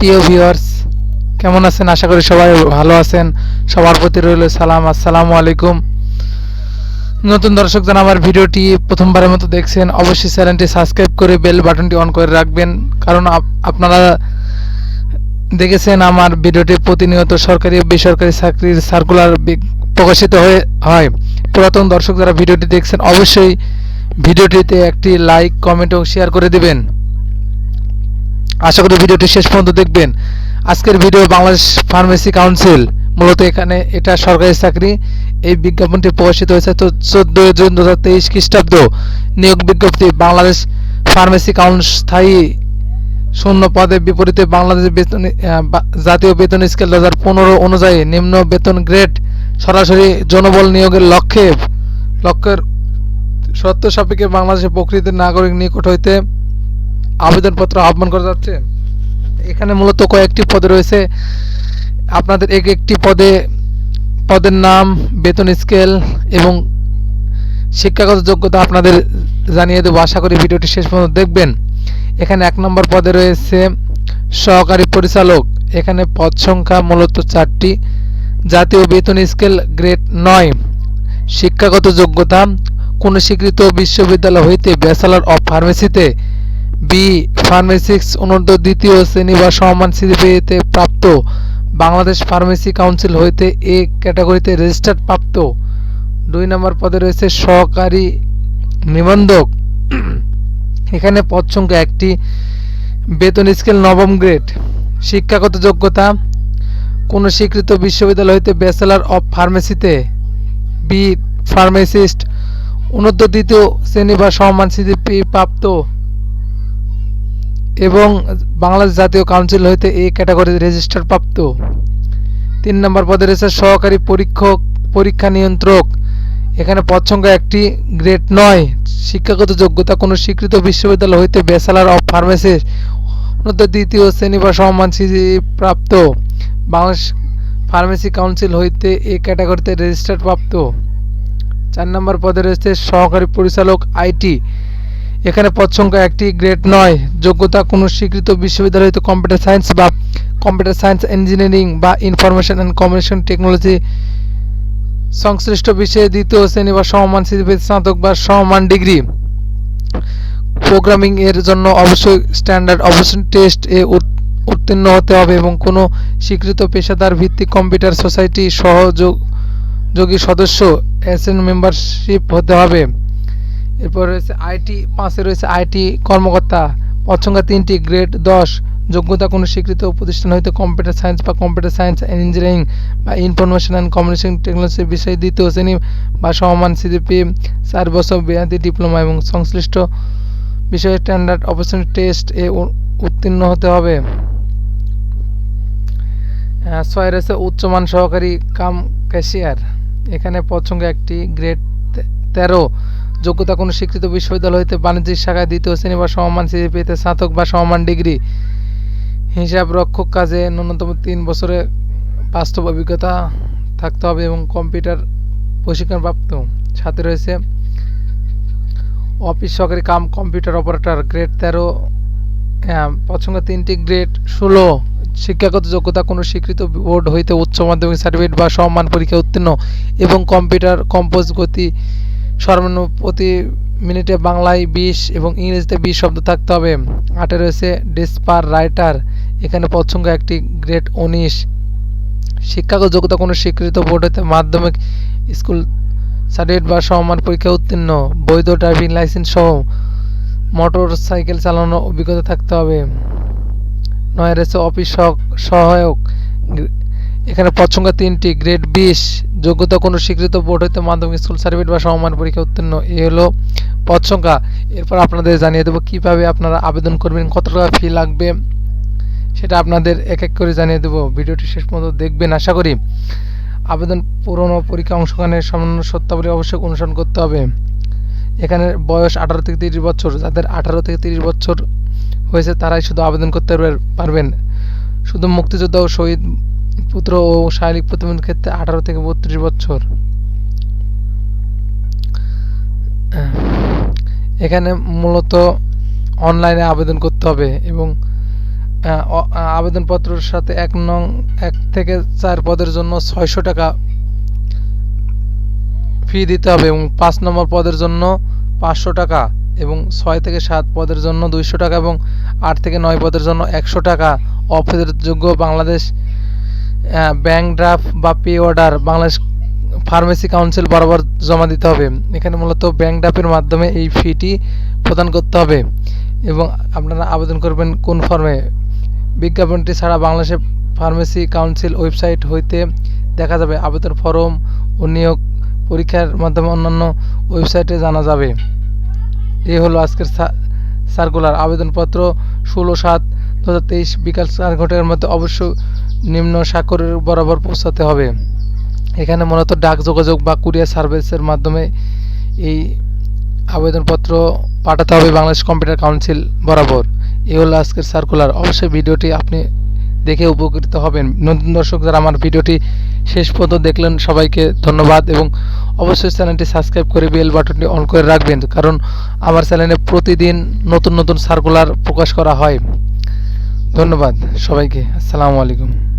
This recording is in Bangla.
প্রিয় ভিউয়ার্স কেমন আছেন? আশা করি সবাই ভালো আছেন। সবার প্রতি রইল সালাম। আসসালামু আলাইকুম। নতুন দর্শক যারা আমার ভিডিওটি প্রথমবারের মতো দেখছেন, অবশ্যই চ্যানেলটি সাবস্ক্রাইব করে বেল বাটনটি অন করে রাখবেন। কারণ আপ- আপনারা দেখেছেন আমার ভিডিওটি প্রতিনিয়ত সরকারি ও বেসরকারি চাকরির সার্কুলার প্রকাশিত হয়ে হয়। পুরাতন দর্শক যারা ভিডিওটি দেখছেন, অবশ্যই ভিডিওটিতে একটি লাইক কমেন্ট ও শেয়ার করে দিবেন। আশা করি ভিডিওটি শেষ পর্যন্ত দেখবেন। আজকের ভিডিও বাংলাদেশ ফার্মেসি কাউন্সিল। মূলত এখানে এটা সরকারি চাকরি। এই বিজ্ঞাপনটি প্রকাশিত হয়েছে তো চোদ্দই জুন দু হাজার তেইশ খ্রিস্টাব্দ। নিয়োগ বিজ্ঞপ্তি, বাংলাদেশ ফার্মেসি কাউন্সিল স্থায়ী শূন্য পদে বিপরীতে বাংলাদেশ বেতন জাতীয় বেতন স্কেল দু হাজার পনেরো অনুযায়ী নিম্ন বেতন গ্রেড সরাসরি জনবল নিয়োগের লক্ষ্যে, লক্ষ্যের শর্ত সাপেক্ষে বাংলাদেশের প্রকৃত নাগরিক নিকট হইতে আবেদনপত্র আহ্বান করা যাচ্ছে। এখানে মূলত কয়েকটি পদে রয়েছে। আপনাদের এক একটি পদে পদের নাম, বেতন স্কেল এবং শিক্ষাগত যোগ্যতা আপনাদের জানিয়ে দেবো। আশা করি ভিডিওটি শেষ পর্যন্ত দেখবেন। এখানে এক নম্বর পদে রয়েছে সহকারী পরিচালক। এখানে পদ সংখ্যা মূলত চারটি। জাতীয় বেতন স্কেল গ্রেড নয়। শিক্ষাগত যোগ্যতা। কোন স্বীকৃত বিশ্ববিদ্যালয় হইতে ব্যাচেলর অফ ফার্মেসিতে বি, ফার্মেসিক্স অনূর্ধ্ব দ্বিতীয় শ্রেণি বা সমান সিজিপিএতে প্রাপ্ত বাংলাদেশ ফার্মেসি কাউন্সিল হইতে এ ক্যাটাগরিতে রেজিস্টার্ড প্রাপ্ত। দুই নম্বর পদে রয়েছে সহকারী নিবন্ধক। এখানে পদ সংখ্যা একটি। বেতন স্কেল নবম গ্রেড। শিক্ষাগত যোগ্যতা। কোন স্বীকৃত বিশ্ববিদ্যালয় হইতে ব্যাচেলর অফ ফার্মেসিতে। বি, ফার্মেসিস্ট অনূর্ধ্ব দ্বিতীয় শ্রেণি বা সমান সিজিপি প্রাপ্ত। এবং বাংলাদেশ জাতীয় কাউন্সিল হইতে এই ক্যাটাগরি রেজিস্টার প্রাপ্ত। তিন নম্বর পদে রয়েছে সহকারী পরীক্ষক, পরীক্ষা নিয়ন্ত্রক। এখানে পদ সংখ্যা একটি গ্রেড নয়। শিক্ষাগত যোগ্যতা কোনো স্বীকৃত বিশ্ববিদ্যালয় হইতে ব্যাচেলার অফ ফার্মেসি অনূর্ধ্ব দ্বিতীয় শ্রেণি বা সিজি প্রাপ্ত। বাংলাদেশ ফার্মেসি কাউন্সিল হইতে এই ক্যাটাগরিতে রেজিস্টার প্রাপ্ত। চার নম্বর পদে রয়েছে সহকারী পরিচালক আইটি এখানে পদ সংখ্যা একটি গ্রেড নয়। যোগ্যতা কোনো স্বীকৃত বিশ্ববিদ্যালয় হইতে কম্পিউটার সায়েন্স বা কম্পিউটার সায়েন্স ইঞ্জিনিয়ারিং বা ইনফরমেশন অ্যান্ড কমিউনিকেশন টেকনোলজি সংশ্লিষ্ট বিষয়ে দ্বিতীয় শ্রেণি বা সমমান সিজিপি স্নাতক বা সমমান ডিগ্রি। প্রোগ্রামিং এর জন্য অবশ্যই স্ট্যান্ডার্ড অবশ্যই টেস্ট এ উত- উত্তীর্ণ হতে হবে এবং কোনো স্বীকৃত পেশাদার ভিত্তিক কম্পিউটার সোসাইটি সহযোগী সদস্য এসএন মেম্বারশিপ হতে হবে। এরপর রয়েছে আইটি পাঁচে রয়েছে আইটি কর্মকর্তা। সংখ্যা তিনটি, গ্রেড দশ। যোগ্যতা কোনো স্বীকৃত প্রতিষ্ঠান হইতে কম্পিউটার সায়েন্স বা কম্পিউটার সায়েন্স অ্যান্ড ইঞ্জিনিয়ারিং বা ইনফরমেশন অ্যান্ড কমিউনিকেশন টেকনোলজি বিষয়ে দ্বিতীয় শ্রেণি বা সমমান সিজিপি চার বছর মেয়াদী ডিপ্লোমা এবং সংশ্লিষ্ট বিষয়ে স্ট্যান্ডার্ড অপারেশন টেস্ট এ উত্তীর্ণ হতে হবে। ছয় রয়েছে উচ্চমান সহকারী কাম ক্যাশিয়ার। এখানে সংখ্যা একটি, গ্রেড তেরো। যোগ্যতা কোনো স্বীকৃত বিশ্ববিদ্যালয় হইতে বাণিজ্যিক শাখায় দ্বিতীয় শ্রেণি বা সমমান সিজিপিতে স্নাতক বা সমমান ডিগ্রি। হিসাব রক্ষক কাজে ন্যূনতম তিন বছরে বাস্তব অভিজ্ঞতা থাকতে হবে এবং কম্পিউটার প্রশিক্ষণপ্রাপ্ত সাথে রয়েছে। অফিস সহকারী কাম কম্পিউটার অপারেটর গ্রেড তেরো সংখ্যা তিনটি গ্রেড ষোলো। শিক্ষাগত যোগ্যতা কোনো স্বীকৃত বোর্ড হইতে উচ্চ মাধ্যমিক সার্টিফিকেট বা সম্মান পরীক্ষা উত্তীর্ণ এবং কম্পিউটার কম্পোজ গতি সর্বনিম্ন প্রতি মিনিটে বাংলায় বিশ এবং ইংরেজিতে বিশ শব্দ থাকতে হবে। আটে রয়েছে ডিসপার রাইটার। এখানে সংখ্যা একটি গ্রেড উনিশ। শিক্ষাগত যোগ্যতা কোনো স্বীকৃত বোর্ড হতে মাধ্যমিক স্কুল সার্টিফিকেট বা সমমান পরীক্ষা উত্তীর্ণ। বৈধ ড্রাইভিং লাইসেন্স সহ মোটর সাইকেল চালানোর অভিজ্ঞতা থাকতে হবে। নয় রয়েছে অফিস সহায়ক এখানে পদ সংখ্যা তিনটি গ্রেড বিশ। যোগ্যতা কোনো স্বীকৃত বোর্ড হইতে মাধ্যমিক স্কুল সার্টিফিকেট বা সমমান পরীক্ষা উত্তীর্ণ। এ হলো পদ সংখ্যা এরপর আপনাদের জানিয়ে দেবো কীভাবে আপনারা আবেদন করবেন, কত টাকা ফি লাগবে, সেটা আপনাদের এক এক করে জানিয়ে দেবো। ভিডিওটি শেষ পর্যন্ত দেখবেন, আশা করি। আবেদন পূরণ ও পরীক্ষা অংশগ্রহণের সামান্য সত্যাবলী অবশ্যই অনুসরণ করতে হবে। এখানে বয়স আঠারো থেকে তিরিশ বছর। যাদের আঠারো থেকে তিরিশ বছর হয়েছে, তারাই শুধু আবেদন করতে পারবেন। শুধু মুক্তিযোদ্ধা ও শহীদ পুত্র ও শারীরিক প্রতিবন্ধীর ক্ষেত্রে আঠারো থেকে বত্রিশ বছর। এখানে মূলত অনলাইনে আবেদন করতে হবে এবং আবেদনপত্রের সাথে এক নং, এক থেকে চার পদের জন্য ছয়শো টাকা ফি দিতে হবে এবং পাঁচ নম্বর পদের জন্য পাঁচশো টাকা এবং ছয় থেকে সাত পদের জন্য দুইশো টাকা এবং আট থেকে নয় পদের জন্য একশো টাকা। অফেরতযোগ্য বাংলাদেশ ব্যাংক ড্রাফট বা pay order Bangladesh pharmacy council বরাবর জমা দিতে হবে। এখানে মূলত ব্যাংক ড্রাফের মাধ্যমে এই ফিটি প্রদান করতে হবে এবং আপনারা আবেদন করবেন কোন ফর্মে বিজ্ঞাপনটি ছাড়া বাংলাদেশের ফার্মেসি কাউন্সিল ওয়েবসাইট হইতে দেখা যাবে। আবেদন ফর্ম ও নিয়োগ পরীক্ষার মাধ্যমে অন্যান্য ওয়েবসাইটে জানা যাবে। এই হলো আজকের সার্কুলার আবেদনপত্র ষোলো সাত দু হাজার তেইশ বিকাল চার ঘণ্টার মধ্যে। অবশ্যই নিম্ন স্বাক্ষরের বরাবর পৌঁছাতে হবে। এখানে মূলত ডাক যোগাযোগ বা কুরিয়ার সার্ভিসের মাধ্যমে এই আবেদনপত্র পাঠাতে হবে বাংলাদেশ কম্পিউটার কাউন্সিল বরাবর। এই হলো আজকের সার্কুলার। অবশ্যই ভিডিওটি আপনি দেখে উপকৃত হবেন। নতুন দর্শক যারা আমার ভিডিওটি শেষ পর্যন্ত দেখলেন, সবাইকে ধন্যবাদ এবং অবশ্যই চ্যানেলটি সাবস্ক্রাইব করে বেল বাটনটি অন করে রাখবেন, কারণ আমার চ্যানেলে প্রতিদিন নতুন নতুন সার্কুলার প্রকাশ করা হয়। ধন্যবাদ সবাইকে। আসসালামু আলাইকুম।